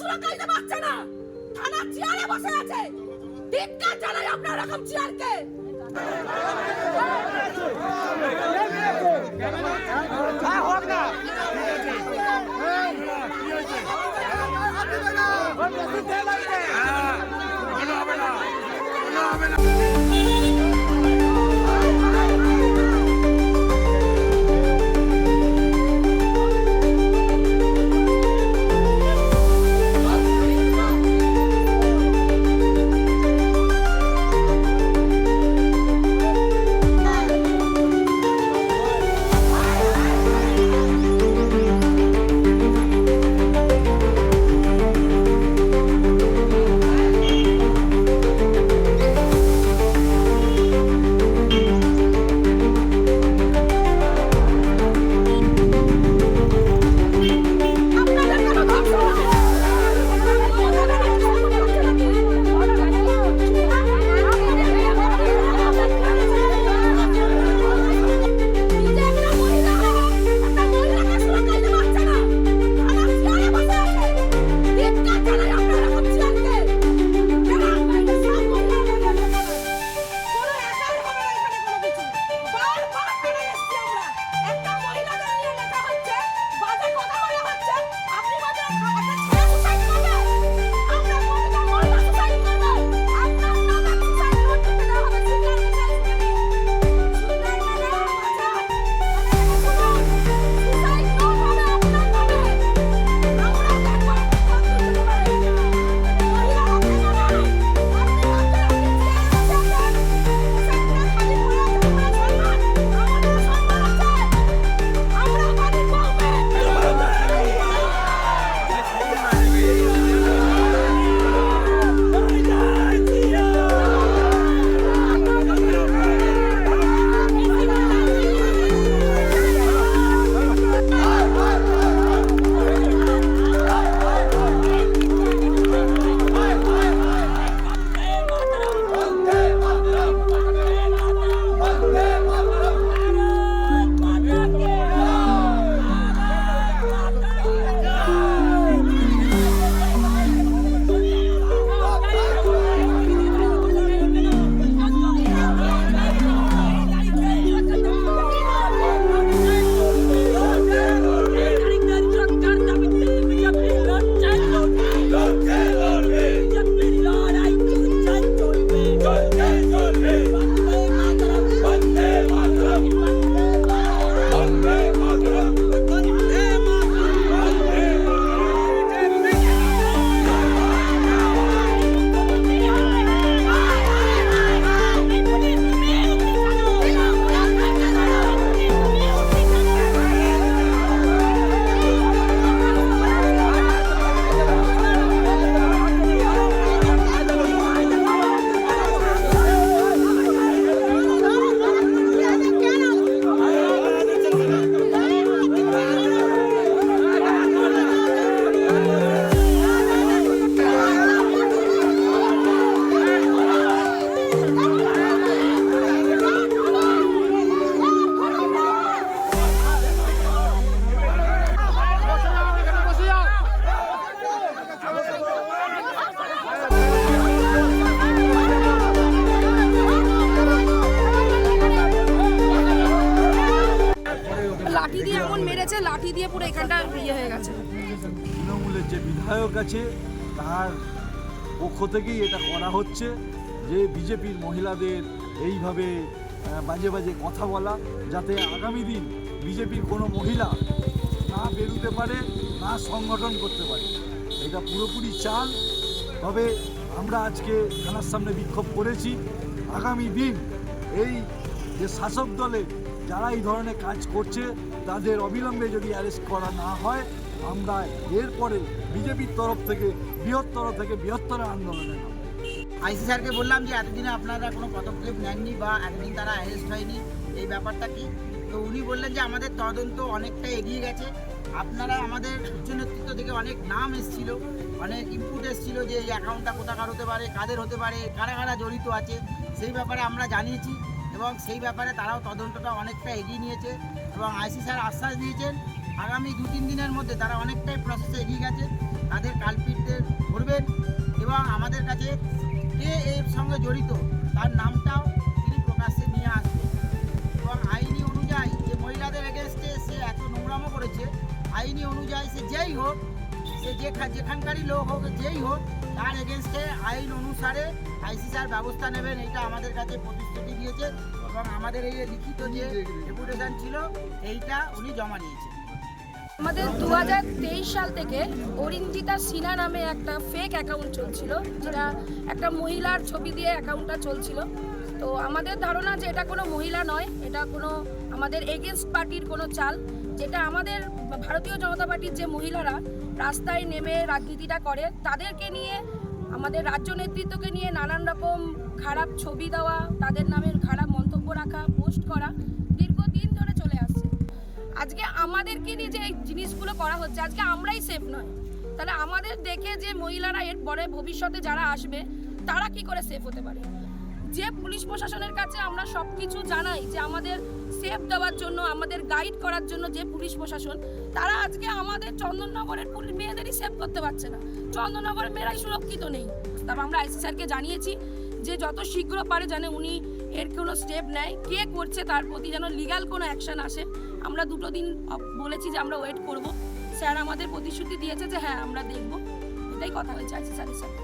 সুরক্ষা দিতে পারছে না। থানা চেয়ারে বসে আছে। ধিক্কার জানাই আপনার এরকম চেয়ারকে। আপনাদের মেরেছে লাঠি দিয়ে পুরো এখানটা ইয়ে হয়ে গেছে। তৃণমূলের যে বিধায়ক আছে, তার পক্ষ থেকেই এটা করা হচ্ছে যে বিজেপির মহিলাদের এইভাবে বাজে বাজে কথা বলা, যাতে আগামী দিন বিজেপির কোনো মহিলা না বেরোতে পারে, না সংগঠন করতে পারে। এটা পুরোপুরি চাল। তবে আমরা আজকে থানার সামনে বিক্ষোভ করেছি। আগামী দিন এই যে শাসক দলে যারা এই ধরনের কাজ করছে, তাদের অবিলম্বে যদি অ্যারেস্ট করা না হয়, আমরা এরপরে বিজেপির তরফ থেকে, বৃহত্তর থেকে বৃহত্তর আন্দোলনে। আইসি স্যারকে বললাম যে, এতদিনে আপনারা কোনো পদক্ষেপ নেননি বা এতদিন তারা অ্যারেস্ট হয়নি, এই ব্যাপারটা কি? তো উনি বললেন যে, আমাদের তদন্ত অনেকটা এগিয়ে গেছে। আপনারা আমাদের উচ্চ নেতৃত্ব থেকে অনেক নাম এসেছিল, অনেক ইনপুট এসেছিল যে, এই অ্যাকাউন্টটা কোথাকার হতে পারে, কাদের হতে পারে, কারা কারা জড়িত আছে, সেই ব্যাপারে আমরা জানিয়েছি। এবং সেই ব্যাপারে তারাও তদন্তটা অনেকটা এগিয়ে নিয়েছে এবং আইসি স্যার আশ্বাস দিয়েছেন, আগামী দু তিন দিনের মধ্যে তারা অনেকটাই প্রসেসে এগিয়ে গেছে, তাদের কালপিটদের ধরবেন এবং আমাদের কাছে কে এর সঙ্গে জড়িত তার নামটাও তিনি প্রকাশ্যে নিয়ে আসবেন। এবং আইনি অনুযায়ী যে মহিলাদের এগেনস্টে সে এত নোংরামো করেছে, আইনি অনুযায়ী সে যেই হোক, সে যেখানকারই লোক হোক, যেই হোক তার এগেনস্টে আইন অনুসারে আইসি স্যার ব্যবস্থা নেবেন এটা আমাদের কাছে প্রতিশ্রুতি দিয়েছে এবং আমাদের এই লিখিত যে ডেপুটেশন ছিল, এইটা উনি জমা নিয়েছেন আমাদের দু হাজার তেইশ সাল থেকে অরিঞ্জিতা সিনা নামে একটা ফেক অ্যাকাউন্ট চলছিল, যেটা একটা মহিলার ছবি দিয়ে অ্যাকাউন্টটা চলছিল। তো আমাদের ধারণা যে এটা কোনো মহিলা নয়, এটা কোনো আমাদের এগেনস্ট পার্টির কোনো চাল, যেটা আমাদের ভারতীয় জনতা পার্টির যে মহিলারা রাস্তায় নেমে রাজনীতিটা করে, তাদেরকে নিয়ে, আমাদের রাজ্য নেতৃত্বকে নিয়ে নানান রকম খারাপ ছবি দেওয়া, তাদের নামের খারাপ মন্তব্য রাখা, পোস্ট করা, দীর্ঘদিন ধরে চলে আসছে। আজকে আমাদেরকে নিয়ে যে এই জিনিসগুলো করা হচ্ছে, আজকে আমরাই সেফ নয়। তাহলে আমাদের দেখে যে মহিলারা এর পরে ভবিষ্যতে যারা আসবে, তারা কি করে সেফ হতে পারে? যে পুলিশ প্রশাসনের কাছে আমরা সব কিছু জানাই যে আমাদের সেফ দেওয়ার জন্য, আমাদের গাইড করার জন্য যে পুলিশ প্রশাসন তারা আজকে আমাদের চন্দননগরের মেয়েদেরই সেভ করতে পারছে না। চন্দননগরের মেয়েরাই সুরক্ষিত নেই। তারপর আমরা আইসি স্যারকে জানিয়েছি যে যত শীঘ্র পারে যেন উনি এর কোনো স্টেপ নেয়। কে করছে তার প্রতি যেন লিগ্যাল কোনো অ্যাকশন আসে, আমরা দুটো দিন বলেছি যে আমরা ওয়েট করব। স্যার আমাদের প্রতিশ্রুতি দিয়েছে যে হ্যাঁ আমরা দেখব। এটাই কথা হয়েছে আইসি স্যারের সাথে।